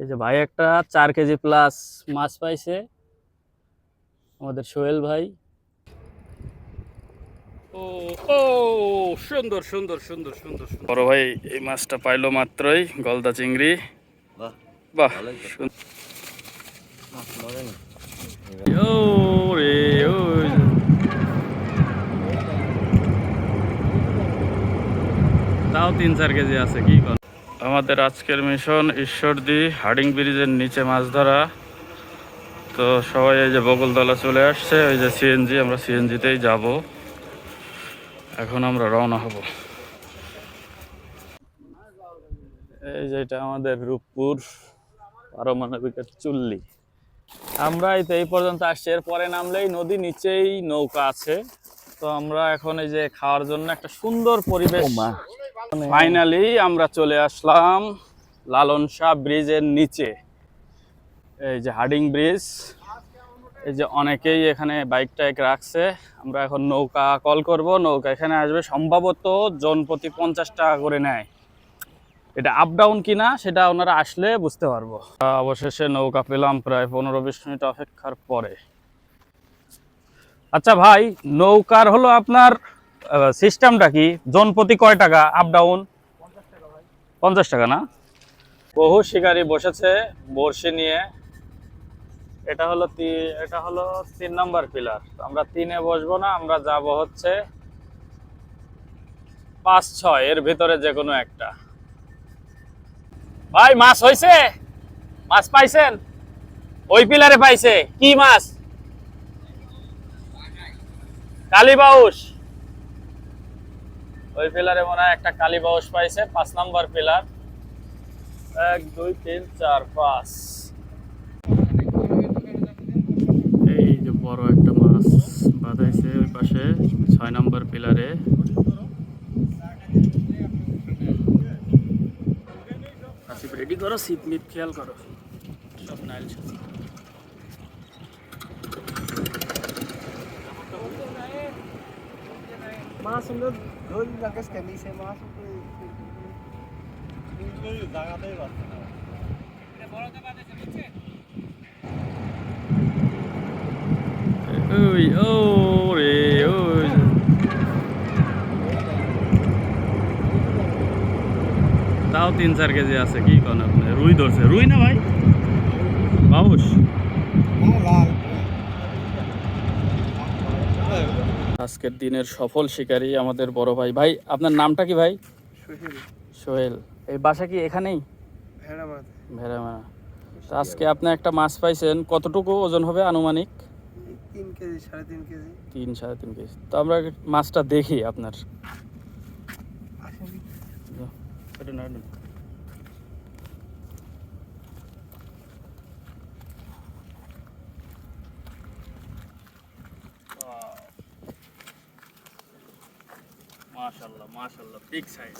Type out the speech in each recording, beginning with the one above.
এই যে ভাই একটা চার কেজি প্লাস মাছ পাইছে। আমাদের সোহেল ভাই। ও ও সুন্দর সুন্দর সুন্দর সুন্দর। বড় ভাই এই মাছটা পাইলো মাত্রই গলদা চিংড়ি। বাহ। ও রে ও তাও তিন চার কেজি আছে কি কর আমাদের আজকের মিশন ঈশ্বরদী হার্ডিং ব্রিজের নিচে মাছ ধরা। তো সবাই এই যে বকুলতলা চলে আসছে ওই যে সিএনজি আমরা সিএনজিতেই যাব। এখন আমরা রওনা হব। এই যে এটা আমাদের রূপপুর পারমাণবিকের চুল্লি। আমরা এই তো এই পর্যন্ত আসছি এর পরে নামলেই নদী নিচেই নৌকা আছে। তো আমরা এখন এই যে খাওয়ার জন্য একটা সুন্দর পরিবেশ ফাইনালি আমরা চলে আসলাম লালন শাহ ব্রিজের নিচে। এই যে হার্ডিং ব্রিজ। এই যে অনেকেই এখানে বাইক টাইক রাখছে। আমরা এখন নৌকা কল করব। নৌকা এখানে আসবে, সম্ভবত জনপ্রতি পঞ্চাশ টাকা করে নেয়। এটা আপ ডাউন কিনা, সেটা ওনারা আসলে বুঝতে পারব। অবশেষে নৌকা পেলাম প্রায় পনেরো বিশ মিনিট অপেক্ষার পরে। আচ্ছা ভাই, নৌকার হলো আপনার সিস্টেমটা কি? জনপ্রতি কয় টাকা? আপ ডাউন পঞ্চাশ টাকা, না? বহু শিকারি বসেছে বড়শি নিয়ে। এটা হলো এটা হলো তিন নম্বর পিলার আমরা তিনে বসবো না, আমরা যাব হচ্ছে পাঁচ, ছয়, এর ভিতরে যে কোনো একটা। ভাই, মাছ হয়েছে মাছ পাইছেন? ওই পিলারে পাইছে। কি মাছ? কালীবাউস ওই পিলারে মনে হয় একটা কালীবাউস পাইছে পাঁচ নাম্বার পিলার। এক দুই তিন চার পাঁচ। এই যে বড় একটা মাছ বাঁধাইছে ওই পাশে ছয় নাম্বার পিলারে। রেডি করো সিপ মিপ খেয়াল করো। সব নাইল মাছ আমরা ধরি রাখাস কেন সে মাছ জায়গাতেই পাচ্ছে না ওই ও রে তাও তিন চার কেজি আছে কি কোন আপনি রুই ধরছে রুই না ভাই বাবুস লাল আজকের দিনের সফল শিকারী আমাদের বড় ভাই। ভাই আপনার নামটা কি ভাই? সোহেল। এই বাসা কি এখানেই? ভেড়া ভেড়ামারা। তো আজকে আপনি একটা মাছ পাইছেন কতটুকু ওজন হবে আনুমানিক? তিন কেজি সাড়ে তিন কেজি। তিন সাড়ে তিন কেজি। তো আমরা মাছটা দেখি আপনার আসেন এটা না, এটা না। মাশাল্লাহ মাশাল্লাহ বিগ সাইজ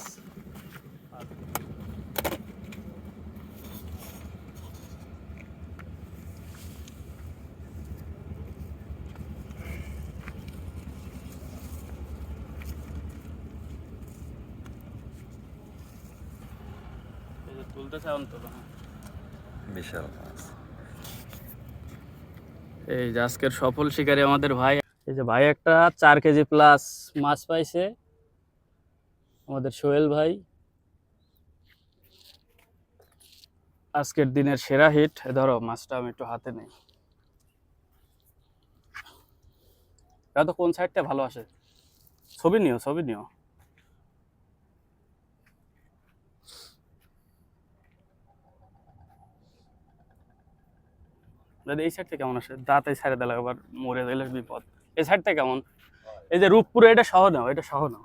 তুলতে চান তো বিশাল মাছ। এই যে আজকের সফল শিকারী আমাদের ভাই। এই যে ভাই একটা চার কেজি প্লাস মাছ পাইছে। আমাদের সোহেল ভাই। আজকের দিনের সেরা হিট ধরো, মাছটা আমি একটু হাতে নেই। তো কোন সাইডটা ভালো আসে? ছবি নিও ছবি নিও। দাদা, এই সাইডটা কেমন আসে? দাঁত এই সাইডে দিলে আবার মরে গেলে বিপদ। এই সাইডটা কেমন? এই যে রূপপুরে এটা সহ নাও, এটা সহ নাও।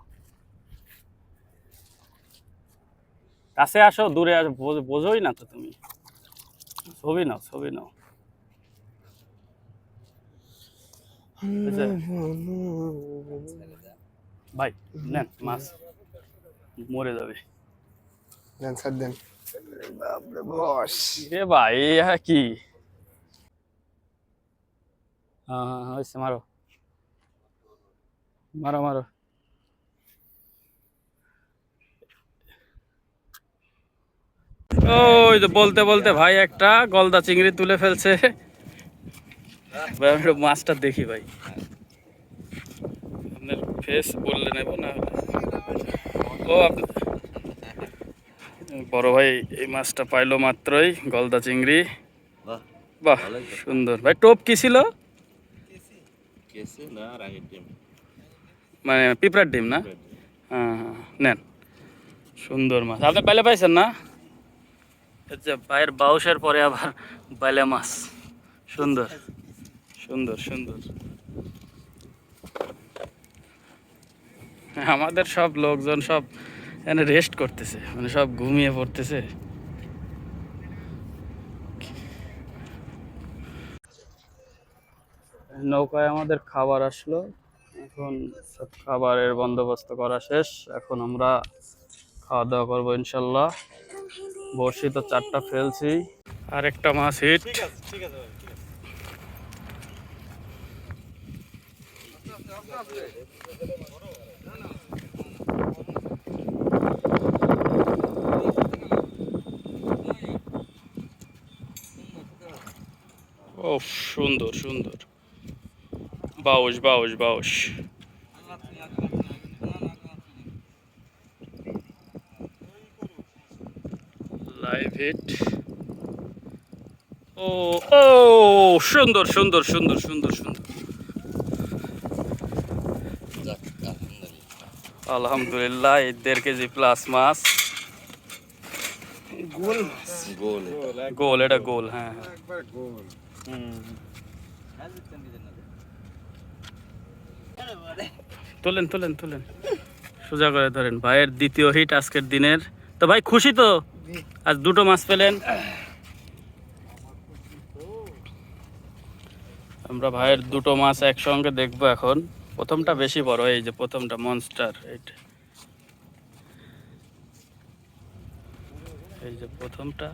কাছে আসো দূরে আসো বোঝ- বোঝোই না তো তুমি। ছবি নাও ছবি নাও। ভাই নেন মাছ। মরে যাবে। দেন স্যার দেন। বস। এ ভাই কি? হ্যাঁ হ্যাঁ হ্যাঁ হয়েছে মারো। মারো মারো। ওই তো বলতে বলতে ভাই একটা গলদা চিংড়ি তুলে ফেলছে। ভাই আমি মাছটা দেখি ভাই। আপনার ফেস বললে নেব না? ও বড় ভাই এই মাছটা পাইলো মাত্রই গলদা চিংড়ি। বাহ। সুন্দর। ভাই টোপ কি ছিল? মানে পিঁপড়ার ডিম না? হ্যাঁ হ্যাঁ। নেন। সুন্দর মাছ। আপনি পাইলে পাইছেন না? আচ্ছা ভাইয়ের বাউসের পরে আবার বাইলে মাছ। সুন্দর। সুন্দর সুন্দর। আমাদের সব লোকজন সব এখানে রেস্ট করতেছে মানে সব ঘুমিয়ে পড়তেছে। নৌকায় আমাদের খাবার আসলো। এখন সব খাবারের বন্দোবস্ত করা শেষ। এখন আমরা খাওয়া দাওয়া করব ইনশাল্লাহ। বড়শি তো চারটা ফেলছি। আর একটা মাছ হিট ও সুন্দর সুন্দর। বাউস বাউশ বাউশ। হিট ও ও সুন্দর সুন্দর সুন্দর সুন্দর সুন্দর। আলহামদুলিল্লাহ। এই দেড় কেজি প্লাস মাছ। গোল গোল গোল এটা গোল। হ্যাঁ হ্যাঁ। একবার গোল। হুম। তোলেন তোলেন তোলেন। সোজা করে ধরেন ভাইয়ের দ্বিতীয় হিট আজকের দিনের। তো ভাই খুশি তো? আজ দুটো মাছ পেলেন। আমরা ভাইয়ের দুটো মাছ একসঙ্গে দেখব এখন। প্রথমটা বেশি বড় এই যে প্রথমটা মনস্টার এইটা এই যে প্রথমটা।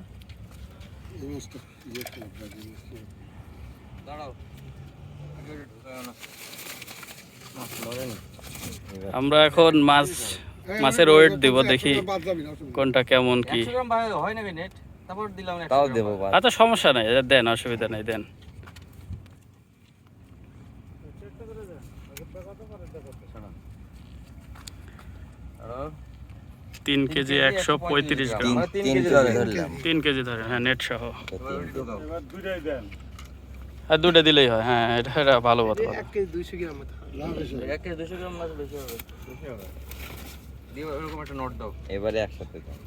দাঁড়াও। আমরা এখন মাছ মাছের ওয়েট দিব দেখি কোনটা কেমন কি। তাও দেবো আচ্ছা সমস্যা নাই দেন অসুবিধা নাই দেন। তিন কেজি একশো পঁয়ত্রিশ গ্রাম। তিন কেজি ধরলাম তিন কেজি ধরেন হ্যাঁ নেট সহ। হ্যাঁ দুটো দিলেই হয় হ্যাঁ এটা ভালো কথা। ভালো। এক কেজি দুইশো গ্রাম এক কেজি গ্রাম মাছ বেশি হবে। বেশি হবে। দিও এরকম একটা নোট দাও। এবারে একসাথে দাও।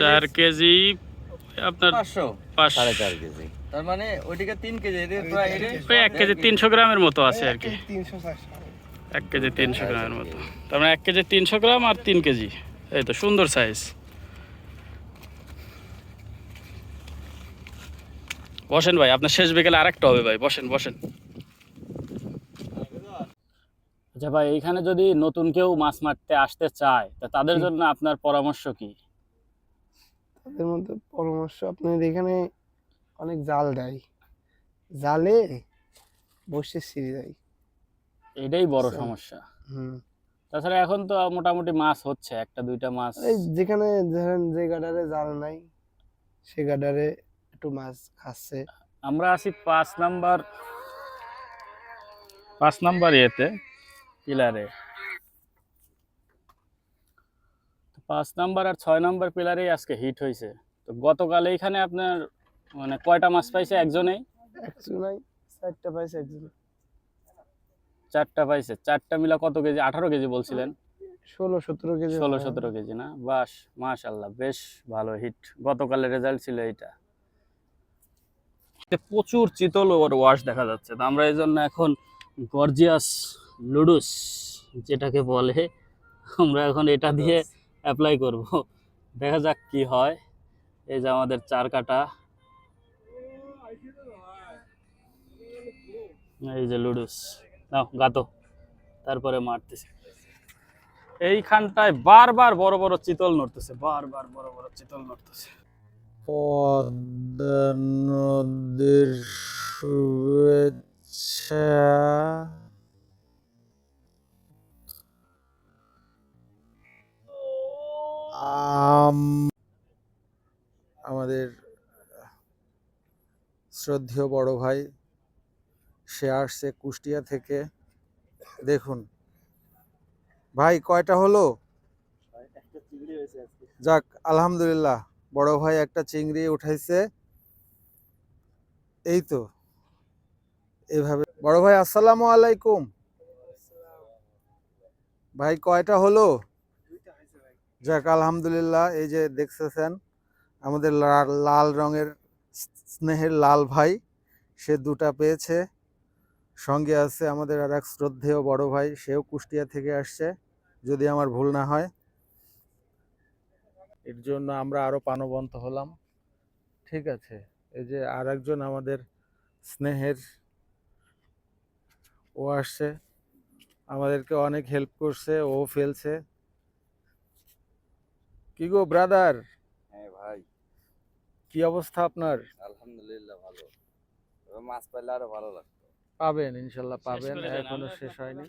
চার কেজি আপনার পাঁচশো। পাঁচ সাড়ে চার কেজি। তার মানে ওইদিকে তিন কেজি প্রায় এক কেজি তিনশো গ্রামের মতো আছে আর কি। এক কেজি তিনশো গ্রামের মতো। তার মানে এক কেজি তিনশো গ্রাম আর তিন কেজি। এই তো সুন্দর সাইজ বসেন ভাই আপনার শেষ বিকেলে আরেকটা হবে ভাই বসেন বসেন। আচ্ছা ভাই এইখানে যদি নতুন কেউ মাছ মারতে আসতে চায় তা তাদের জন্য আপনার পরামর্শ কি? তাদের মধ্যে পরামর্শ আপনার এখানে অনেক জাল দেয় জালে বসে সিঁড়ি দেয়। এটাই বড়। সমস্যা। হুম। তাছাড়া এখন তো মোটামুটি মাছ হচ্ছে একটা দুইটা মাছ। এই যেখানে ধরেন যে গাডারে জাল নাই সে গাডারে একটু মাছ খাচ্ছে আমরা আছি পাঁচ নাম্বার পাঁচ নাম্বার ইয়েতে পিলারে। তো পাঁচ নাম্বার আর ছয় নাম্বার পিলারেই আজকে হিট হয়েছে। তো গতকাল এইখানে আপনার মানে কয়টা মাছ পাইছে একজনেই? একটু নাই চারটা পাইছে একজন। চারটা পাইছে। চারটা মিলা কত কেজি? আঠারো কেজি বলছিলেন। ষোলো সতেরো কেজি। ষোলো সতেরো কেজি না? বাস মাশাল্লাহ বেশ ভালো হিট গতকালের রেজাল্ট ছিল এইটা। এতে প্রচুর চিতল ওর ওয়াশ দেখা যাচ্ছে। তো আমরা এই জন্য এখন গর্জিয়াস লুডুস যেটাকে বলে আমরা এখন এটা দিয়ে অ্যাপ্লাই করব। দেখা যাক কি হয়। এই যে আমাদের চার কাটা। এই যে লুডুস। নাও গাতো। তারপরে মারতেছি। এইখানটায় বারবার বড় বড় চিতল নড়তেছে বারবার বড় বড় চিতল নড়তেছে। পদ্মা নদীর শুভেচ্ছা। আম আমাদের শ্রদ্ধেয় বড় ভাই সে আসছে কুষ্টিয়া থেকে। দেখুন ভাই কয়টা হলো? যাক আলহামদুলিল্লাহ। বড় ভাই একটা চিংড়ি উঠাইছে। এই তো। এইভাবে বড় ভাই, আসসালামু আলাইকুম। ভাই, কয়টা হলো? যাক, আলহামদুলিল্লাহ, এই যে দেখতেছেন, আমাদের লাল রঙের স্নেহের লাল ভাই, সে দুটা পেয়েছে। সঙ্গে আছে আমাদের আর এক শ্রদ্ধেয় বড় ভাই, সেও কুষ্টিয়া থেকে আসছে, যদি আমার ভুল না হয়। এর জন্য আমরা আরও প্রাণবন্ত হলাম। ঠিক আছে এই যে আর একজন আমাদের স্নেহের ও আসছে আমাদেরকে অনেক হেল্প করছে ও ফেলছে। কি গো ব্রাদার হ্যাঁ ভাই। কি অবস্থা আপনার? আলহামদুলিল্লাহ ভালো। মাছ পাইলে আরও ভালো লাগতো। পাবেন ইনশাল্লাহ পাবেন এখনও শেষ হয়নি।